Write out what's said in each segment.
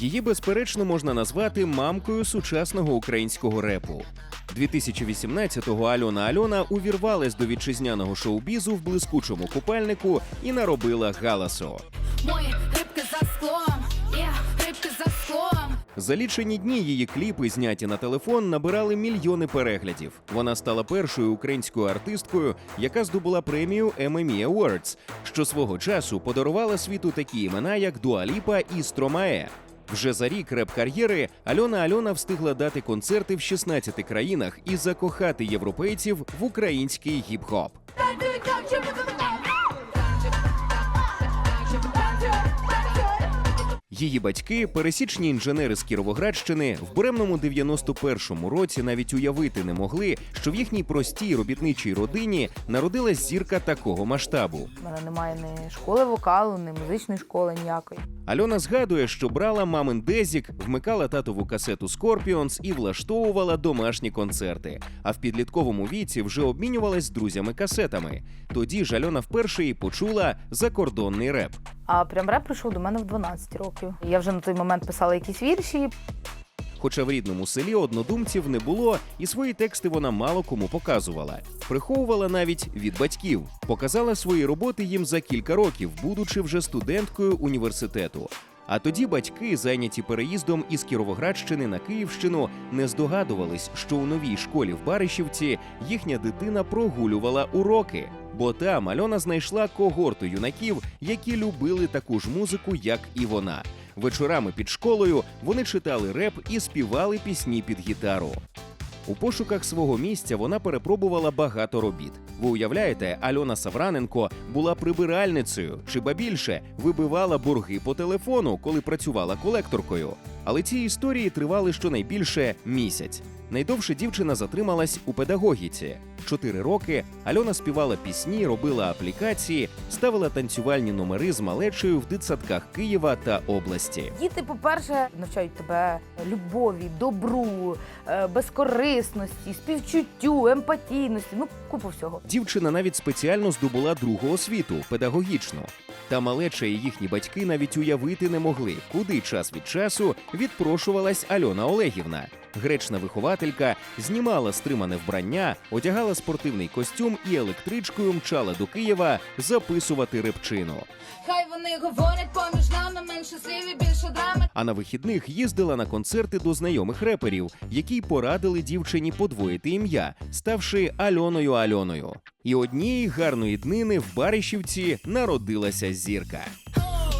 Її безперечно можна назвати мамкою сучасного українського репу. 2018-го Альона Альона увірвалась до вітчизняного шоу-бізу в блискучому купальнику і наробила галасу. Мої рибки за склом, я рибки за склом. За лічені дні її кліпи, зняті на телефон, набирали мільйони переглядів. Вона стала першою українською артисткою, яка здобула премію MME Awards, що свого часу подарувала світу такі імена, як Дуаліпа і Стромае. Вже за рік реп-кар'єри Альона Альона встигла дати концерти в 16 країнах і закохати європейців в український гіп-хоп. Її батьки, пересічні інженери з Кіровоградщини, в буремному 91-му році навіть уявити не могли, що в їхній простій робітничій родині народилась зірка такого масштабу. У мене немає ні школи вокалу, ні музичної школи ніякої. Альона згадує, що брала мамин дезік, вмикала татову касету Scorpions і влаштовувала домашні концерти. А в підлітковому віці вже обмінювалась з друзями касетами. Тоді ж Альона вперше і почула закордонний реп. А прям реп прийшов до мене в 12 років. Я вже на той момент писала якісь вірші. Хоча в рідному селі однодумців не було, і свої тексти вона мало кому показувала. Приховувала навіть від батьків. Показала свої роботи їм за кілька років, будучи вже студенткою університету. А тоді батьки, зайняті переїздом із Кіровоградщини на Київщину, не здогадувались, що у новій школі в Баришівці їхня дитина прогулювала уроки. Бо там Альона знайшла когорту юнаків, які любили таку ж музику, як і вона. Вечорами під школою вони читали реп і співали пісні під гітару. У пошуках свого місця вона перепробувала багато робіт. Ви уявляєте, Альона Савраненко була прибиральницею, чи ба більше вибивала борги по телефону, коли працювала колекторкою. Але ці історії тривали щонайбільше місяць. Найдовше дівчина затрималась у педагогіці. Чотири роки Альона співала пісні, робила аплікації, ставила танцювальні номери з малечею в дитсадках Києва та області. Діти, по-перше, навчають тебе любові, добру, е, безкорисності, співчуттю, емпатійності, ну купу всього. Дівчина навіть спеціально здобула другу освіту педагогічну. Та малеча і їхні батьки навіть уявити не могли, куди час від часу відпрошувалась Альона Олегівна. Гречна вихователька знімала стримане вбрання, одягала спортивний костюм і електричкою мчала до Києва записувати репчину. Хай вони говорять поміж нами менше слів і більше драми. А на вихідних їздила на концерти до знайомих реперів, які й порадили дівчині подвоїти ім'я, ставши Альоною Альоною. І однієї гарної днини в Баришівці народилася зірка.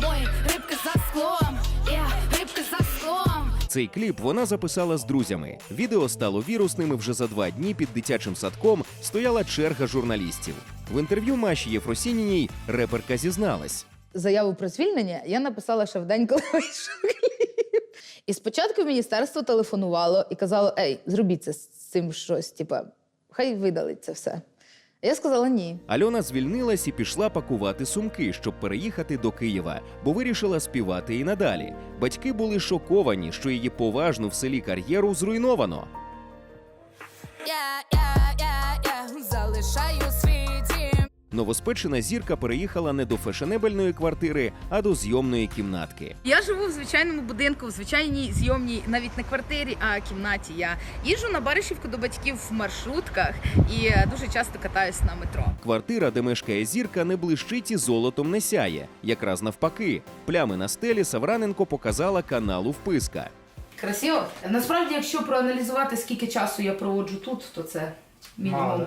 Мої рибки за склом, я рибки за склом. Цей кліп вона записала з друзями. Відео стало вірусним і вже за два дні під дитячим садком стояла черга журналістів. В інтерв'ю Маші Єфросініній реперка зізналась. заяву про звільнення я написала ще в день, коли вийшов кліп. І спочатку міністерство телефонувало і казало: Ей, зробіть це з цим щось, типа, хай видалить це все. Я сказала ні. Альона звільнилась і пішла пакувати сумки, щоб переїхати до Києва, бо вирішила співати і надалі. Батьки були шоковані, що її поважну в селі кар'єру зруйновано. Я, я, я, я залишаю. Новоспечена зірка переїхала не до фешенебельної квартири, а до зйомної кімнатки. Я живу в звичайному будинку, в звичайній зйомній, навіть не квартирі, а кімнаті. Я їжджу на Баришівку до батьків в маршрутках і е, дуже часто катаюсь на метро. Квартира, де мешкає зірка, не блищить і золотом не сяє. Якраз навпаки, плями на стелі Савраненко показала каналу вписка. Красиво. Насправді, якщо проаналізувати, скільки часу я проводжу тут, то це мінімум.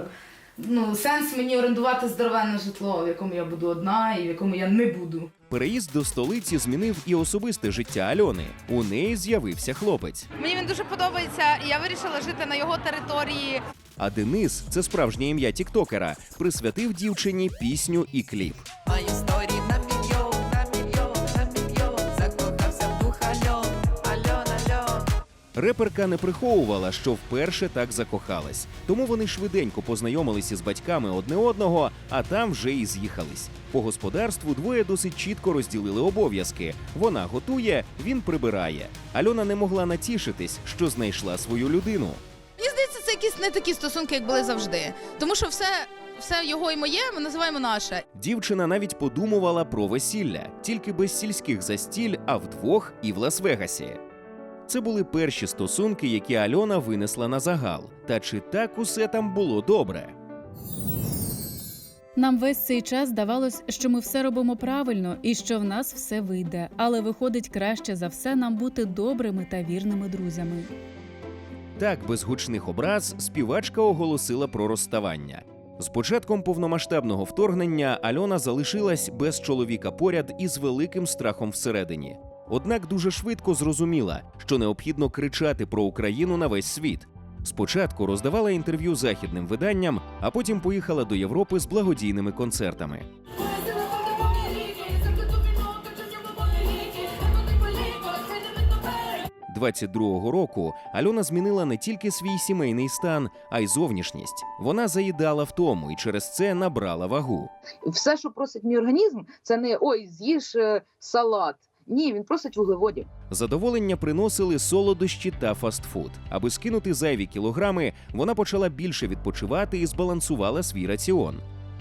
Ну, сенс мені орендувати здоровенне житло, в якому я буду одна і в якому я не буду. Переїзд до столиці змінив і особисте життя Альони. У неї з'явився хлопець. Мені він дуже подобається. і Я вирішила жити на його території. А Денис, це справжнє ім'я Тіктокера, присвятив дівчині пісню і кліп. Реперка не приховувала, що вперше так закохалась. Тому вони швиденько познайомилися з батьками одне одного, а там вже і з'їхались. По господарству двоє досить чітко розділили обов'язки. Вона готує, він прибирає. Альона не могла натішитись, що знайшла свою людину. Мені здається, це якісь не такі стосунки, як були завжди. Тому що все, все його і моє ми називаємо наше. Дівчина навіть подумувала про весілля, тільки без сільських застіль, а вдвох і в Лас-Вегасі. Це були перші стосунки, які Альона винесла на загал. Та чи так усе там було добре? Нам весь цей час здавалось, що ми все робимо правильно і що в нас все вийде, але виходить краще за все нам бути добрими та вірними друзями. Так, без гучних образ, співачка оголосила про розставання. З початком повномасштабного вторгнення Альона залишилась без чоловіка поряд і з великим страхом всередині. Однак дуже швидко зрозуміла, що необхідно кричати про Україну на весь світ. Спочатку роздавала інтерв'ю західним виданням, а потім поїхала до Європи з благодійними концертами. 22-го року Альона змінила не тільки свій сімейний стан, а й зовнішність. Вона заїдала втому і через це набрала вагу. все, що просить мій організм, це не ой, з'їж е, салат. Ні, він просить вуглеводів. Задоволення приносили солодощі та фастфуд. Аби скинути зайві кілограми, вона почала більше відпочивати і збалансувала свій раціон.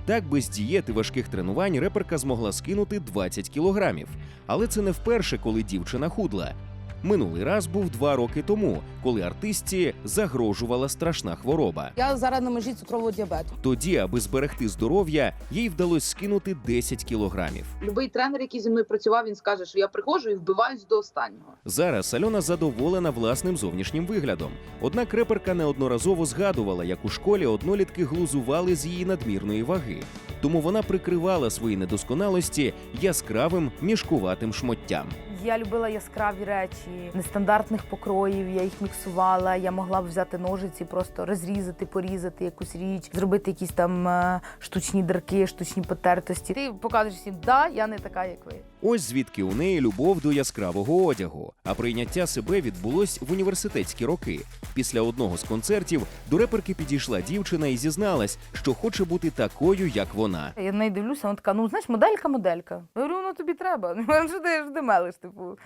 Так, без дієти важких тренувань реперка змогла скинути 20 кілограмів. Але це не вперше, коли дівчина худла. Минулий раз був два роки тому, коли артистці загрожувала страшна хвороба. Я зараз на межі цукрового діабету. Тоді, аби зберегти здоров'я, їй вдалося скинути 10 кілограмів. Любий тренер, який зі мною працював, він скаже, що я приходжу і вбиваюсь до останнього. Зараз Альона задоволена власним зовнішнім виглядом. Однак реперка неодноразово згадувала, як у школі однолітки глузували з її надмірної ваги. Тому вона прикривала свої недосконалості яскравим мішкуватим шмоттям. Я любила яскраві речі, нестандартних покроїв. Я їх міксувала. Я могла б взяти ножиці, просто розрізати, порізати якусь річ, зробити якісь там е, штучні дірки, штучні потертості. Ти покажеш всім, да, я не така, як ви. Ось звідки у неї любов до яскравого одягу. А прийняття себе відбулось в університетські роки. Після одного з концертів до реперки підійшла дівчина і зізналась, що хоче бути такою, як вона. Я на неї дивлюся, вона така, ну знаєш, моделька, моделька. Я говорю, ну тобі треба. Що ти що ти мелиш, типу.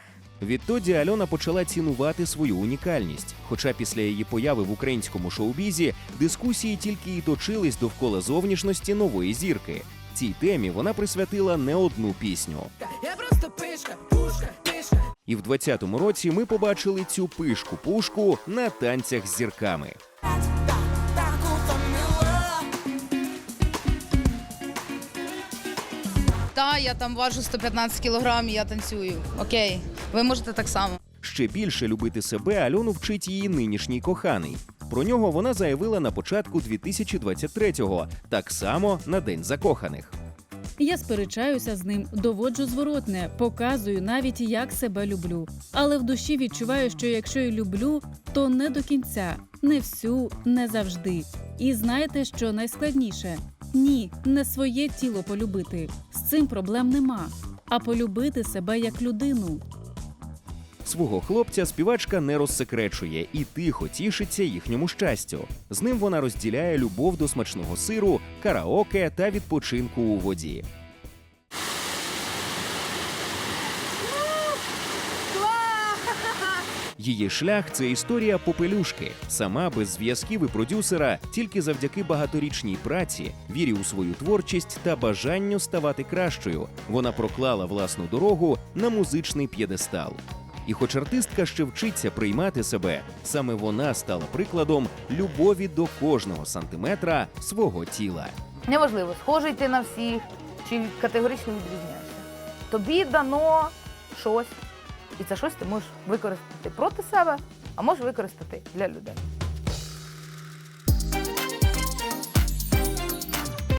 Відтоді Альона почала цінувати свою унікальність. Хоча після її появи в українському шоу-бізі дискусії тільки й точились довкола зовнішності нової зірки. Цій темі вона присвятила не одну пісню. Пишка, пушка, пишка. І в 20-му році ми побачили цю пишку-пушку на танцях з зірками. Та я там важу 115 кілограм, і я танцюю. Окей, ви можете так само. Ще більше любити себе Альону вчить її нинішній коханий. Про нього вона заявила на початку 2023-го, так само на День закоханих. Я сперечаюся з ним, доводжу зворотне, показую навіть як себе люблю. Але в душі відчуваю, що якщо і люблю, то не до кінця, не всю, не завжди. І знаєте, що найскладніше? Ні, не своє тіло полюбити. З цим проблем нема. А полюбити себе як людину. Свого хлопця співачка не розсекречує і тихо тішиться їхньому щастю. З ним вона розділяє любов до смачного сиру, караоке та відпочинку у воді. Її шлях це історія попелюшки. Сама без зв'язків і продюсера, тільки завдяки багаторічній праці, вірі у свою творчість та бажанню ставати кращою. Вона проклала власну дорогу на музичний п'єдестал. І хоч артистка ще вчиться приймати себе, саме вона стала прикладом любові до кожного сантиметра свого тіла. Неважливо, схожий ти на всіх чи категорично відрізняєшся. Тобі дано щось, і це щось ти можеш використати проти себе, а можеш використати для людей.